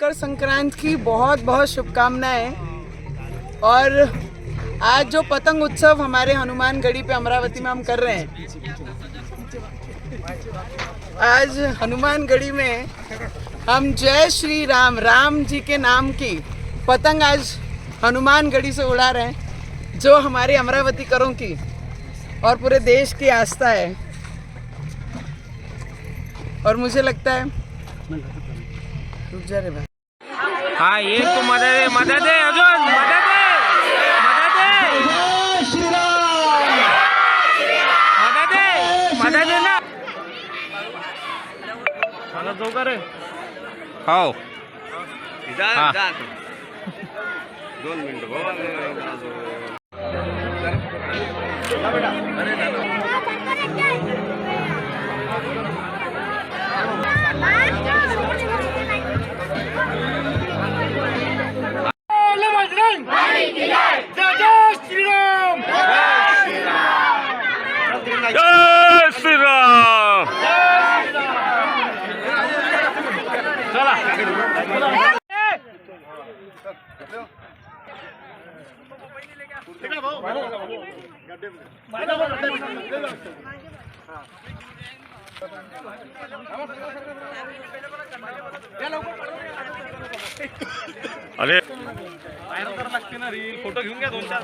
मकर संक्रांत की बहुत बहुत शुभकामनाएँ। और आज जो पतंग उत्सव हमारे हनुमानगढ़ी पे अमरावती में हम कर रहे हैं, आज हनुमानगढ़ी में हम जय श्री राम राम जी के नाम की पतंग आज हनुमानगढ़ी से उड़ा रहे हैं, जो हमारे अमरावती करों की और पूरे देश की आस्था है। और मुझे लगता है रुक जा रे भाई। हा ये तू मदत आहे अजून मदत आहे मदत आहे मदत आहे मदत आहे ना. मला जाऊ का रे? हो. हा. दोन मिनिटं अरे फोटो घेऊन घ्या दोन चार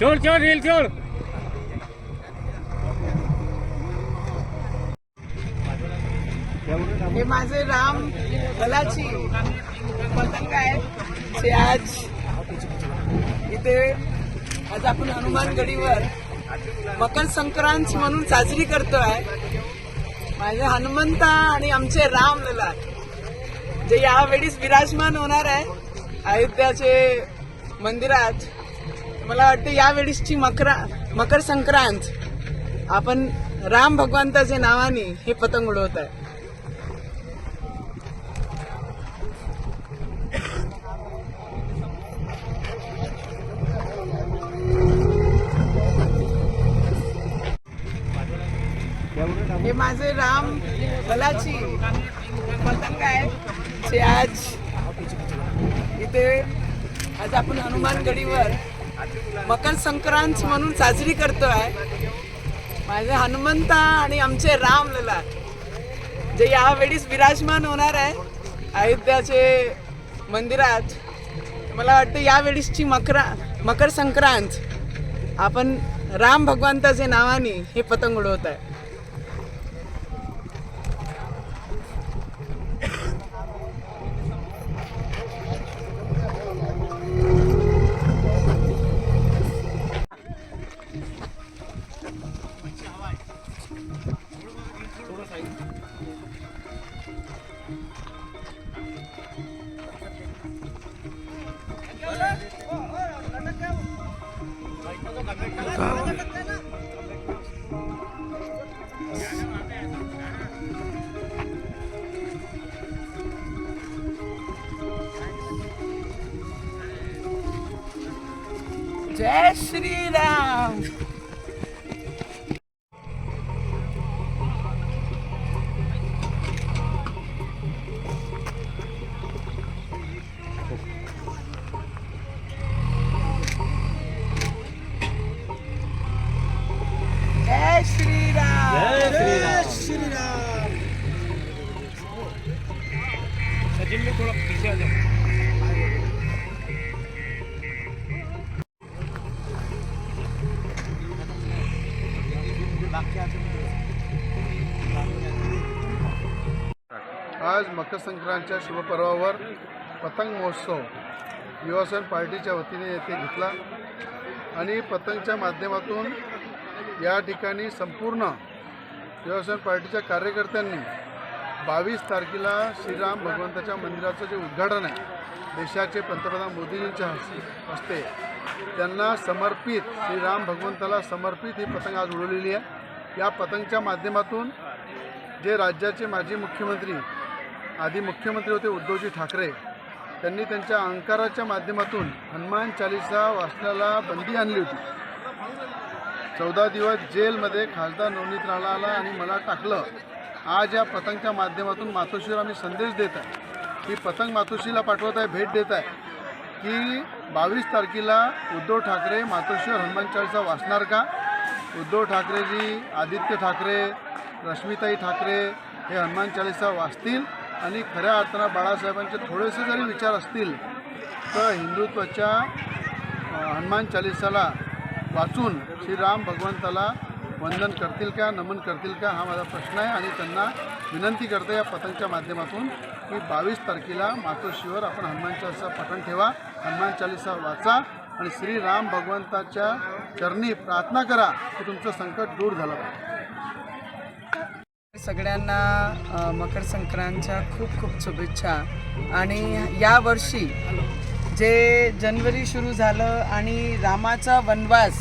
चोर चोर रेल चोर. हे माझे राम कलाची पतंग आहे ते आज इथे आज आपण हनुमानगडीवर मकर संक्रांत म्हणून साजरी करतोय. माझे हनुमंता आणि आमचे राम लला. जे यावेळीस विराजमान होणार आहे. अयोध्याचे मंदिरात. मला वाटतं यावेळेसची मकरा मकर संक्रांत. आपण राम भगवंताच्या नावाने हे पतंग उडवत आहे. हे माझे राम कलाची पतंग आहे जे आज इथे आज आपण हनुमानगडीवर मकर संक्रांत म्हणून साजरी करतो आहे माझे हनुमंता आणि आमचे रामलला जे यावेळीस विराजमान होणार आहे अयोध्याचे मंदिरात. मला वाटतं यावेळीसची मकरा मकर संक्रांत. आपण राम भगवंताचे नावाने हे पतंग उडवत आहे. जय श्री राम जय श्री राम जय श्री राम सचिन में थोड़ा पीछे आ जाओ आज मकर संक्रांतच्या शुभपर्वावर पतंग महोत्सव युवासन पार्टीच्या वतीने येथे घेतला. आणि पतंगच्या माध्यमातून या ठिकाणी संपूर्ण युवासन पार्टीच्या कार्यकर्त्यांनी बावीस तारखेला श्रीराम भगवंताच्या मंदिराचं जे उद्घाटन आहे देशाचे पंतप्रधान मोदीजींच्या हस्ते त्यांना समर्पित श्रीराम भगवंताला समर्पित ही पतंग आज उडवलेली आहे. या पतंगच्या माध्यमातून जे राज्याचे माजी मुख्यमंत्री आधी मुख्यमंत्री होते उद्धवजी ठाकरे. त्यांनी त्यांच्या अंकाराच्या माध्यमातून हनुमान चालिसा वाचण्याला बंदी आणली होती. चौदा दिवस जेलमध्ये खासदार नवनीत राणाला आणि मला टाकलं. आज या पतंगच्या माध्यमातून मातोश्रीला आम्ही संदेश देत आहे. की पतंग मातोश्रीला पाठवत आहे भेट देत आहे. की बावीस तारखेला उद्धव ठाकरे मातोश्रीवर हनुमान चालिसा वाचणार का? उद्धव ठाकरेजी आदित्य ठाकरे रश्मिताई ठाकरे हे हनुमान चालिसा वाचतील? आणि खऱ्या अर्थानं बाळासाहेबांचे थोडेसे जरी विचार असतील तर हिंदुत्वाच्या हनुमान चालिसाला वाचून श्रीराम भगवंताला वंदन करतील का नमन करतील का हा माझा प्रश्न आहे. आणि त्यांना विनंती करते या पतंगच्या माध्यमातून की बावीस तारखेला मातोश्रीवर आपण हनुमान चालिसा पठण ठेवा हनुमान चालिसा वाचा आणि श्रीराम भगवंताच्या चरणी प्रार्थना करा की तुमचं संकट दूर झालं पाहिजे. सगळ्यांना मकर संक्रांतच्या खूप खूप शुभेच्छा. आणि या वर्षी जे जनवरी सुरू झालं आणि रामाचा वनवास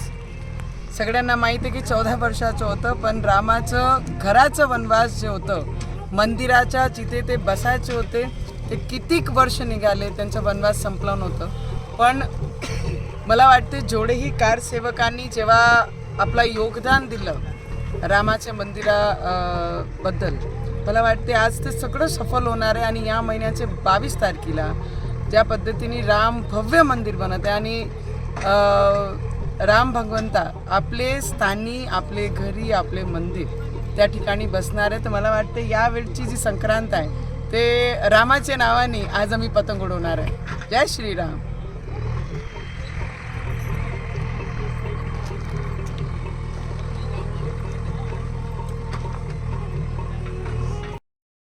सगळ्यांना माहिती आहे की चौदा वर्षाचं होतं पण रामाचं घराचं वनवास जे होतं मंदिराच्या जिथे ते बसायचे होते ते कितीक वर्ष निघाले त्यांचं वनवास संपलं नव्हतं. पण मला वाटते जेवढेही कारसेवकांनी जेव्हा आपलं योगदान दिलं रामाच्या मंदिरा बद्दल. मला वाटते आज ते सगळं सफल होणार आहे आणि या महिन्याचे बावीस तारखेला ज्या पद्धतीने राम भव्य मंदिर बनत आहे आणि राम भगवंता आपले स्थानी आपले घरी आपले मंदिर त्या ठिकाणी बसणार आहे. तर मला वाटते यावेळची जी संक्रांत आहे ते रामाच्या नावाने आज आम्ही पतंग उडवणार आहे. जय श्रीराम.